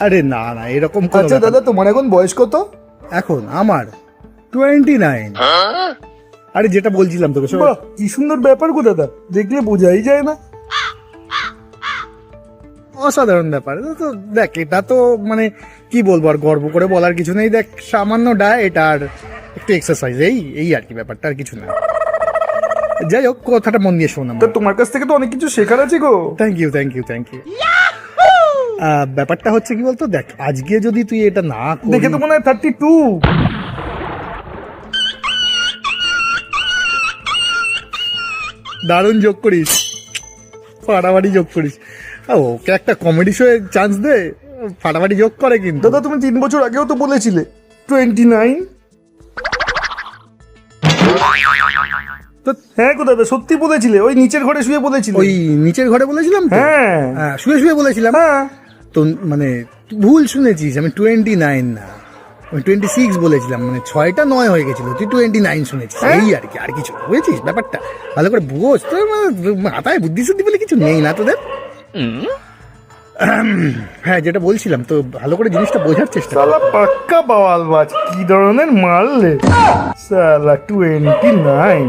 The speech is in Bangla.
আরে না না এরকম কোনো আচ্ছা ব্যাপার দাদা তোমার এখন বয়স কত? এখন আমার টোয়েন্টি নাইন আরে যেটা বলছিলাম তোকে শোন। বাহ কি সুন্দর ব্যাপার গো দাদা। দেখলে বোঝাই যায় না। অসাধারণ ব্যাপার। তো- তো দেখ এটা তো মানে কি বলব আর গর্ব করে বলার কিছু নেই। দেখ সামান্য ডায়েট আর একটু এক্সারসাইজ এই এই আর কি ব্যাপারটা আর কিছু না। যাই হোক কথাটা মন দিয়ে শোনা তা তোমার কাছ থেকে তো অনেক কিছু শেখার আছে গো। Thank you thank you thank you ব্যাপারটা হচ্ছে কি বলতো? দেখ আজকে যদি তুই এটা না দেখে তো মনে হয় থার্টি টু দারুণ যোগ করিস। ফাটাফাটি যোগ করিস। ওকে একটা কমেডি শো চান্স দে। ফাটাফাটি যোগ করে কিন্তু। দাদা তুমি তিন বছর আগেও তো বলেছিলে। টোয়েন্টি নাইন তো হ্যাঁ গো দাদা সত্যি বলেছিলে। ওই নিচের ঘরে শুয়ে বলেছিলে। ওই নিচের ঘরে বলেছিলাম হ্যাঁ। হ্যাঁ শুয়ে শুয়ে বলেছিলাম। হ্যাঁ। তো মানে ভুল শুনেছিস আমি টোয়েন্টি নাইন না। আমি টোয়েন্টি সিক্স বলেছিলাম মানে ছয়টা নয় হয়ে গেছিল তুই টোয়েন্টি নাইন শুনেছিস। হ্যাঁ? এই আর কি আর কিছু বুঝেছিস ব্যাপারটা? ভালো করে বোঝ তোর মানে মাথায় বুদ্ধি শুদ্ধি বলে কিছু নেই না তোদের? হ্যাঁ যেটা বলছিলাম তো ভালো করে জিনিসটা বোঝার চেষ্টা কর। সালা পাক্কা বাওয়াল বাজ কি ধরনের মারলে সালা টোয়েন্টি নাইন